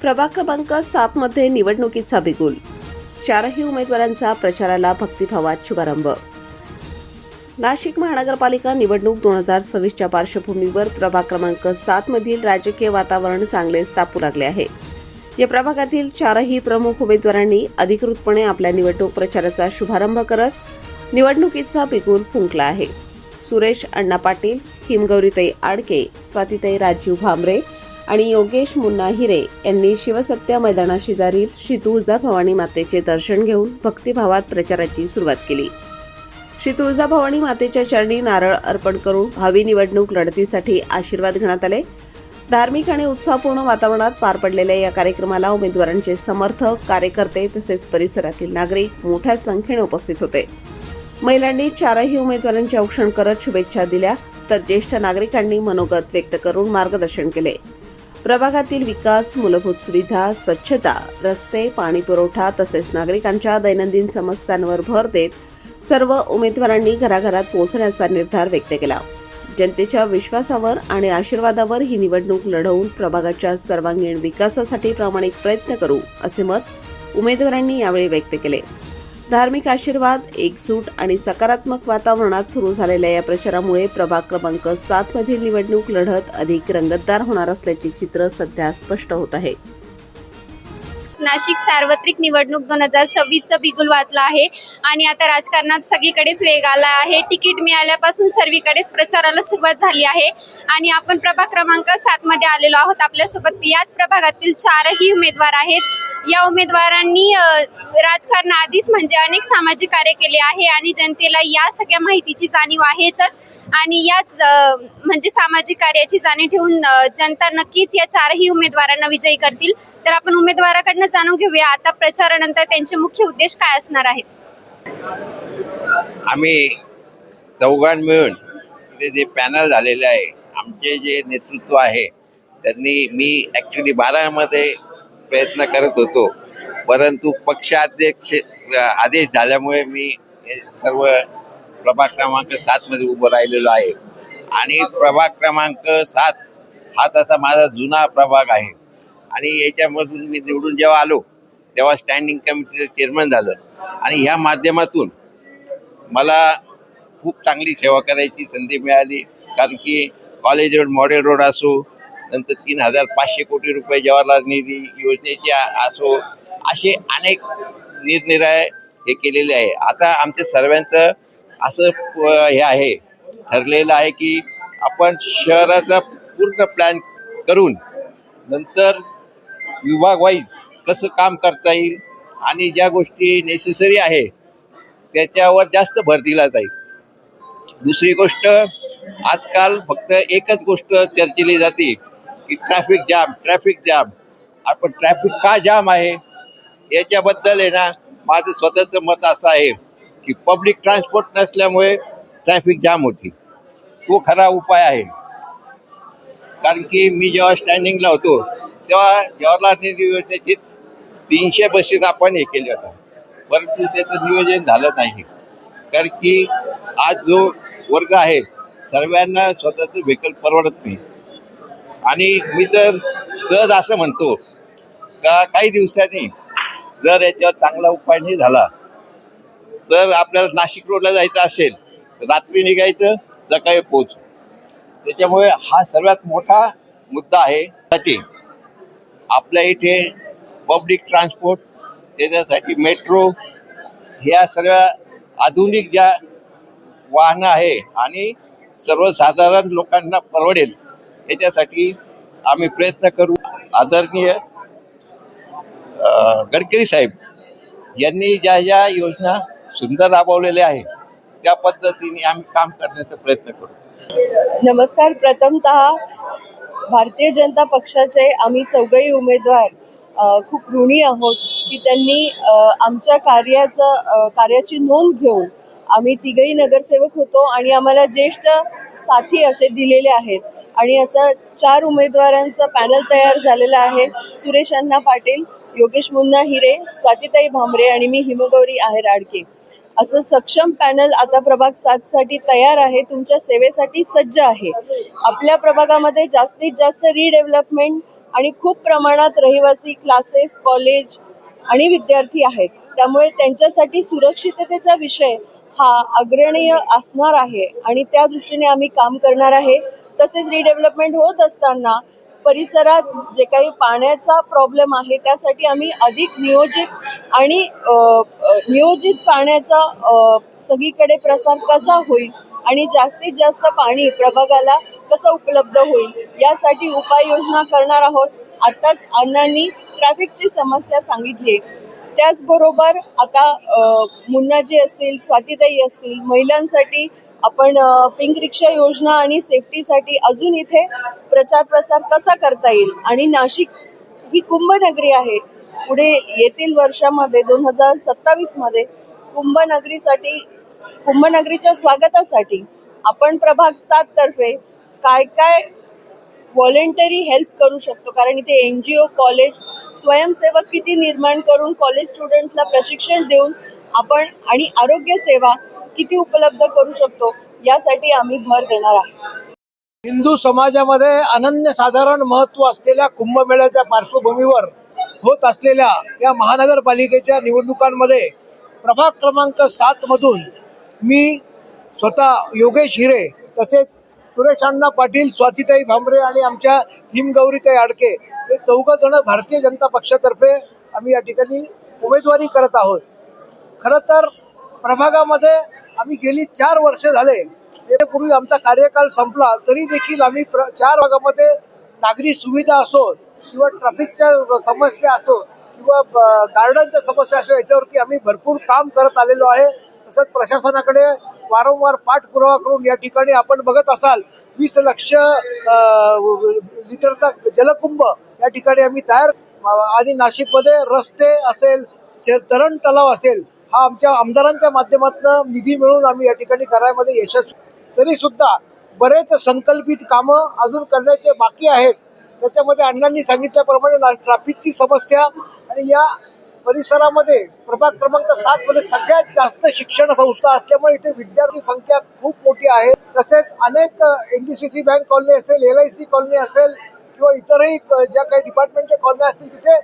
प्रभाग क्रमांक सातमध्ये निवडणुकीचा बिगुल. चारही उमेदवारांचा प्रचाराला भक्तिभावात शुभारंभ. नाशिक महानगरपालिका निवडणूक दोन हजार सव्वीसच्या पार्श्वभूमीवर प्रभाग क्रमांक सात मधील राजकीय वातावरण चांगलेच तापू लागले आहे. या प्रभागातील चारही प्रमुख उमेदवारांनी अधिकृतपणे आपल्या निवडणूक प्रचाराचा शुभारंभ करत निवडणुकीचा बिगुल फुंकला आहे. सुरेश अण्णा पाटील हिमगौरीताई आडके स्वातीताई राजीव भामरे आणि योगेश मुन्ना हिरे यांनी शिवसत्य मैदानाशेजारील श्री तुळजाभवानी मातेचे दर्शन घेऊन भक्तिभावात प्रचाराची सुरुवात केली. श्री तुळजाभवानी मातेच्या चरणी नारळ अर्पण करून भावी निवडणूक लढतीसाठी आशीर्वाद घेण्यात आले. धार्मिक आणि उत्साहपूर्ण वातावरणात पार पडलेल्या या कार्यक्रमाला उमेदवारांचे समर्थक कार्यकर्ते तसेच परिसरातील नागरिक मोठ्या संख्येने उपस्थित होते. महिलांनी चारही उमेदवारांचे औक्षण करत शुभेच्छा दिल्या तर ज्येष्ठ नागरिकांनी मनोगत व्यक्त करून मार्गदर्शन केले. प्रभागातील विकास मूलभूत सुविधा स्वच्छता रस्ते पाणी पुरवठा तसेच नागरिकांच्या दैनंदिन समस्यांवर भर देत सर्व उमेदवारांनी घराघरात पोहोचण्याचा निर्धार व्यक्त केला. जनतेच्या विश्वासावर आणि आशीर्वादावर ही निवडणूक लढवून प्रभागाच्या सर्वांगीण विकासासाठी प्रामाणिक प्रयत्न करू असे मत उमेदवारांनी यावेळी व्यक्त केले. धार्मिक आशीर्वाद एकजूट आणि सकारात्मक वातावरणात सुरू झालेल्या या प्रचारामुळे प्रभाग क्रमांक सात मधील निवडणूक लढत अधिक रंगतदार होणार असल्याचे चित्र सध्या स्पष्ट होत आहे. नाशिक सार्वत्रिक निवडणूक दोन हजार सव्वीसचं बिगुल वाचलं आहे. आणि आता राजकारणात सगळीकडेच वेग आला आहे. तिकीट मिळाल्यापासून सर्वीकडेच प्रचाराला सुरुवात झाली आहे. आणि आपण प्रभाग क्रमांक सातमध्ये आलेलो आहोत. आपल्यासोबत याच प्रभागातील चारही उमेदवार आहेत. या उमेदवारांनी राजकारण राजकारणाआधीच म्हणजे अनेक सामाजिक कार्य केले आहे आणि जनतेला या सगळ्या माहितीची जाणीव आहेच आणि याच म्हणजे सामाजिक कार्याची जाणीव ठेवून जनता नक्कीच या चारही उमेदवारांना विजयी करतील. तर आपण उमेदवाराकडनं जाणून घेऊया आता प्रचारानंतर त्यांचे मुख्य उद्देश काय असणार आहेत. आम्ही चौघां मिळून जे पॅनल झालेले आहे आमचे जे नेतृत्व आहे त्यांनी मी ॲक्च्युली बारामध्ये प्रयत्न करत होतो. परंतु पक्षाध्यक्ष आदेश झाल्यामुळे मी हे सर्व प्रभाग क्रमांक सातमध्ये उभं राहिलेलो आहे. आणि प्रभाग क्रमांक सात हा तसा माझा जुना प्रभाग आहे. आणि याच्यामधून मी निवडून जेव्हा आलो तेव्हा स्टँडिंग कमिटीचं चेअरमन झालं. आणि ह्या माध्यमातून मला खूप चांगली सेवा करायची संधी मिळाली. कारण की कॉलेज रोड मॉडेल रोड असो नंतर तीन हजार पाचशे कोटी रुपये जवाहरलाल निधी योजनेचे असो असे अनेक निरनिराळे हे केलेले आहे. आता आमच्या सर्वांचं असं हे आहे ठरलेलं आहे की आपण शहराचा पूर्ण प्लॅन करून नंतर विभाग वाईज कसं काम करता येईल आणि ज्या गोष्टी नेसेसरी आहे त्याच्यावर जास्त भर दिला जाईल. दुसरी गोष्ट आजकाल फक्त एकच गोष्ट चर्चेली जाते की ट्रॅफिक जाम ट्रॅफिक जाम आपण ट्रॅफिक का जाम आहे? याच्याबद्दल आहे ना माझं स्वतःचं मत असं आहे की पब्लिक ट्रान्सपोर्ट नसल्यामुळे ट्रॅफिक जाम होती. तो खरा उपाय आहे. कारण की मी जेव्हा स्टँडिंगला होतो तेव्हा जवाहरलाल नेहरू योजनेची तीनशे बसेस आपण हे केले होत्या परंतु त्याचं नियोजन झालं नाही. कारण की आज जो वर्ग आहे सर्वांना स्वतःचं व्हेकल परवडत नाही. आणि मी तर सहज असं म्हणतो का काही दिवसांनी जर याच्यावर चांगला उपाय नाही झाला तर आपल्याला नाशिक रोडला जायचं असेल तर रात्री निघायचं सकाळी पोहोचू. त्याच्यामुळे हा सर्वात मोठा मुद्दा आहे. साठी आपल्या इथे पब्लिक ट्रान्सपोर्ट त्याच्यासाठी मेट्रो ह्या सर्व आधुनिक ज्या वाहनं आहे आणि सर्वसाधारण लोकांना परवडेल याच्यासाठी आम्ही प्रयत्न करू. आदरणीय गडकरी साहेब यांनी ज्या ज्या योजना सुंदर राबवलेल्या आहे त्या पद्धतीने आम्ही काम करण्याचा प्रयत्न करू. नमस्कार. प्रथमतः भारतीय जनता पक्षाचे आम्ही चौघही उमेदवार खूप ऋणी आहोत की त्यांनी आमच्या कार्याचं कार्याची नोंद घेऊन आम्ही तिघही नगरसेवक होतो आणि आम्हाला ज्येष्ठ साथी असे दिलेले आहेत. आणि असं चार उमेदवारांचं पॅनल तयार झालेलं आहे. सुरेश अण्णा पाटील योगेश मुन्ना हिरे स्वातीताई भांबरे आणि मी हिमगौरी आहेर आडके असं सक्षम पॅनल आता प्रभाग सात साठी तयार आहे तुमच्या सेवेसाठी सज्ज आहे. आपल्या प्रभागामध्ये जास्तीत जास्त रिडेव्हलपमेंट आणि खूप प्रमाणात रहिवासी क्लासेस कॉलेज आणि विद्यार्थी आहेत. त्यामुळे त्यांच्यासाठी सुरक्षिततेचा विषय हा अग्रणीय असणार आहे आणि त्या दृष्टीने आम्ही काम करणार आहे. तसेच रिडेव्हलपमेंट होत असताना परिसरात जे काही पाण्याचा प्रॉब्लेम आहे त्यासाठी आम्ही अधिक नियोजित आणि नियोजित पाण्याचा सगळीकडे प्रसार कसा होईल आणि जास्तीत जास्त पाणी प्रभागाला कसं उपलब्ध होईल यासाठी उपाययोजना करणार आहोत. आत्ताच अण्णांनी ट्रॅफिकची समस्या सांगितली. त्याचबरोबर आता मुन्नाजी असतील स्वातीताई असतील महिलांसाठी आपण पिंक रिक्षा योजना आणि सेफ्टीसाठी अजून इथे प्रचार प्रसार कसा करता येईल? आणि नाशिक ही कुंभनगरी आहे. पुढे येथील वर्षामध्ये दोन हजार सत्तावीसमध्ये कुंभनगरीसाठी कुंभनगरीच्या स्वागतासाठी आपण प्रभाग सात तर्फे काय काय व्हॉलेंटरी हेल्प करू शकतो? कारण इथे एन जी ओ कॉलेज स्वयंसेवक किती निर्माण करून कॉलेज स्टुडंट्सला प्रशिक्षण देऊन आपण आणि आरोग्य सेवा किती उपलब्ध करू शकतो? यासाठी आम्ही भर देणार आहे हिंदू समाजामध्ये अनन्यसाधारण महत्त्व असलेल्या कुंभमेळ्याच्या पार्श्वभूमीवर होत असलेल्या या महानगरपालिकेच्या निवडणुकांमध्ये प्रभाग क्रमांक सात मधून मी स्वतः योगेश हिरे तसेच सुरेश अण्णा पाटील स्वातीताई भांबरे आणि आमच्या हिमगौरीताई आडके हे चौघ जण भारतीय जनता पक्षातर्फे आम्ही या ठिकाणी उमेदवारी करत आहोत. खरं तर प्रभागामध्ये आम्ही गेली चार वर्ष झाले. यापूर्वी आमचा कार्यकाळ संपला तरी देखील आम्ही प्र चार भागामध्ये नागरी सुविधा असो किंवा ट्रॅफिकच्या समस्या असो किंवा गार्डनच्या समस्या असो याच्यावरती आम्ही भरपूर काम करत आलेलो आहे. तसंच प्रशासनाकडे वारंवार पाठपुरावा करून या ठिकाणी आपण बघत असाल वीस लक्ष लिटरचा जलकुंभ या ठिकाणी आम्ही तयार आणि नाशिकमध्ये रस्ते असेल तरण तलाव असेल हा आमच्या आमदारांच्या माध्यमातून निधी मिळून आम्ही या ठिकाणी करायमध्ये यशस्वी तरी सुद्धा बरेच संकल्पित कामं अजून करण्याचे बाकी आहेत. त्याच्यामध्ये अण्णांनी सांगितल्याप्रमाणे ना- ट्रॅफिकची समस्या आणि या परिसरामध्ये प्रभाग क्रमांक सात मध्ये सगळ्यात जास्त शिक्षण संस्था असल्यामुळे इथे विद्यार्थी संख्या खूप मोठी आहे. तसेच अनेक N D C C bank colony असेल एल आय सी कॉलनी असेल किंवा इतरही ज्या काही डिपार्टमेंटच्या कॉलनी असतील तिथे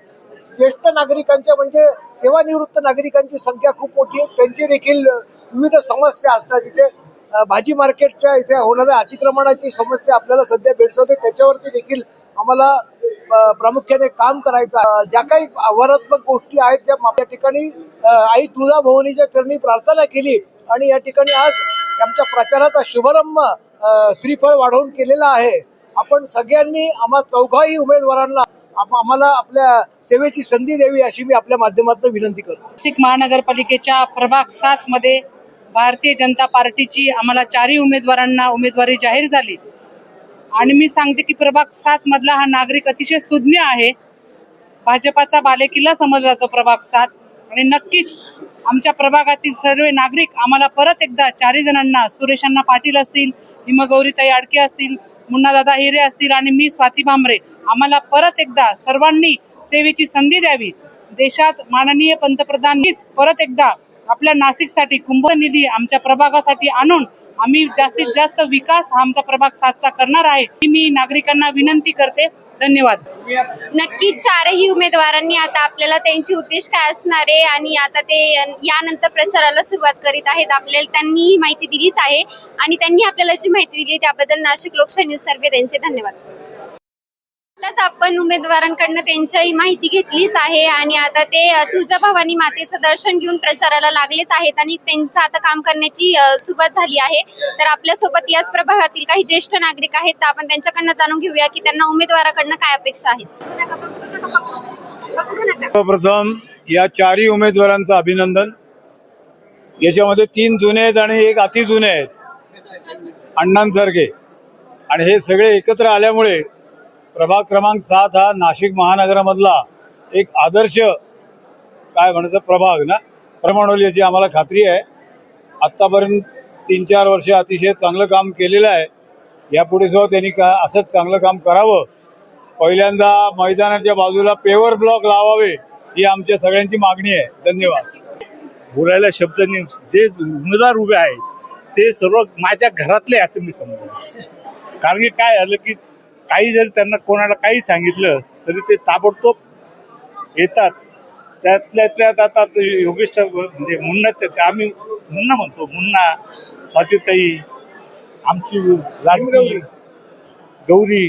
ज्येष्ठ नागरिकांच्या म्हणजे सेवानिवृत्त नागरिकांची संख्या खूप मोठी आहे. त्यांची देखील विविध समस्या असतात तिथे भाजी मार्केटच्या इथे होणाऱ्या अतिक्रमणाची समस्या आपल्याला सध्या भेडसावते. त्याच्यावरती देखील आम्हाला प्रामुख्याने काम करायचं ज्या काही आव्हानात्मक गोष्टी आहेत ज्या आपल्या या ठिकाणी आई तुळजाभवानीच्या चरणी प्रार्थना केली आणि या ठिकाणी आज आमच्या प्रचाराचा शुभारंभ श्रीफळ वाढवून केलेला आहे. आपण सगळ्यांनी आम्हा चौघाही उमेदवारांना आम्हाला आपल्या सेवेची संधी द्यावी अशी मी आपल्या माध्यमातून विनंती करतो. नाशिक महानगरपालिकेच्या प्रभाग सात मध्ये भारतीय जनता पार्टीची आम्हाला चारही उमेदवारांना उमेदवारी जाहीर झाली. आणि मी सांगते की प्रभाग सात मधला हा नागरिक अतिशय सुज्ञ आहे. भाजपाचा बालेकिल्ला समजला जातो प्रभाग सात. आणि नक्कीच आमच्या प्रभागातील सर्व नागरिक आम्हाला परत एकदा चारही जणांना सुरेशांना पाटील असतील हिमगौरीताई आडके असतील मुन्नादादा हिरे असतील आणि मी स्वाती भांबरे आम्हाला परत एकदा सर्वांनी सेवेची संधी द्यावी. देशात माननीय पंतप्रधानांनीच परत एकदा आपल्या नाशिकसाठी कुंभ निधी आमच्या प्रभागासाठी आणून आम्ही जास्तीत जास्त विकास हा आमचा प्रभाग सातचा करणार आहे. मी नागरिकांना विनंती करते. धन्यवाद. नक्कीच चारही उमेदवारांनी आता आपल्याला त्यांची उद्देश काय असणार आहे आणि आता ते यानंतर प्रचाराला सुरुवात करीत आहेत. आपल्याला त्यांनी ही माहिती दिलीच आहे आणि त्यांनी आपल्याला जी माहिती दिली त्याबद्दल नाशिक लोकशाही न्यूज तर्फे त्यांचे धन्यवाद. आताच आपण उमेदवारांकडनं त्यांच्याही माहिती घेतलीच आहे आणि आता ते अ, तुळजाभवानी मातेचं दर्शन घेऊन प्रचाराला लागलेच आहेत आणि त्यांचं आता काम करण्याची सुरुवात झाली आहे. तर आपल्यासोबत याच प्रभागातील काही ज्येष्ठ नागरिक आहेत तर आपण त्यांच्याकडनं जाणून घेऊया की त्यांना उमेदवाराकडनं काय अपेक्षा आहेत. सर्वप्रथम या चारही उमेदवारांचं अभिनंदन. याच्यामध्ये तीन जुने आहेत आणि एक अति जुने आहेत. अण्णांसारखे. आणि हे सगळे एकत्र आल्यामुळे प्रभाग क्रमांक सात हा नाशिक महानगरामधला एक आदर्श काय म्हणायचं प्रभाग ना? प्रमाण होईल याची आम्हाला खात्री आहे. आत्तापर्यंत तीन चार वर्ष अतिशय चांगलं काम केलेलं आहे. यापुढे सुद्धा त्यांनी का असंच चांगलं काम करावं. पहिल्यांदा मैदानाच्या बाजूला पेवर ब्लॉक लावावे ही आमच्या सगळ्यांची मागणी आहे. धन्यवाद. बोलायला शब्द नाही. जे उमेदवार उभे आहेत ते सर्व माझ्या घरातले असं मी समजतो कारण की काय झालं की काही जर त्यांना कोणाला काही सांगितलं तरी ते ताबडतोब येतात. त्यातल्या त्यात आता योगेश म्हणजे मुन्नाच आम्ही मुन्ना म्हणतो मुन्ना स्वातीताई आमची लाडकी गौरी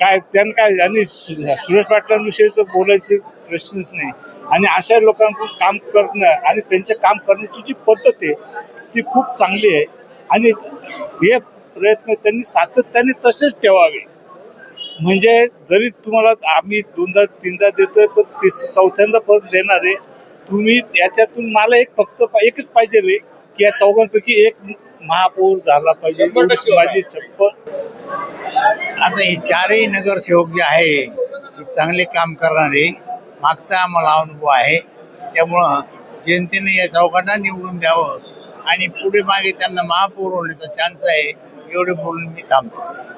काय त्यांना काय आणि सुरेश पाटलांविषयी तर बोलायचे प्रश्नच नाही. आणि अशा लोकांकडून काम करणं आणि त्यांचे काम करण्याची जी पद्धत आहे ती खूप चांगली आहे. आणि हे प्रयत्न त्यांनी सातत्याने तसेच ठेवावे. म्हणजे जरी तुम्हाला आम्ही दोनदा तीनदा देतोय पण तिस चौथ्यांदा परत देणार आहे. तुम्ही याच्यातून मला एक फक्त एकच पाहिजे रे की या चौघांपैकी एक महापौर झाला पाहिजे. माझी चप्पल आता हे चारही नगरसेवक जे आहे हे चांगले काम करणारे मागचा आम्हाला अनुभव आहे. त्याच्यामुळं जनतेने या चौघांना निवडून द्यावं आणि पुढे मागे त्यांना महापौर होण्याचा चान्स आहे. एवढे बोलून मी थांबतो.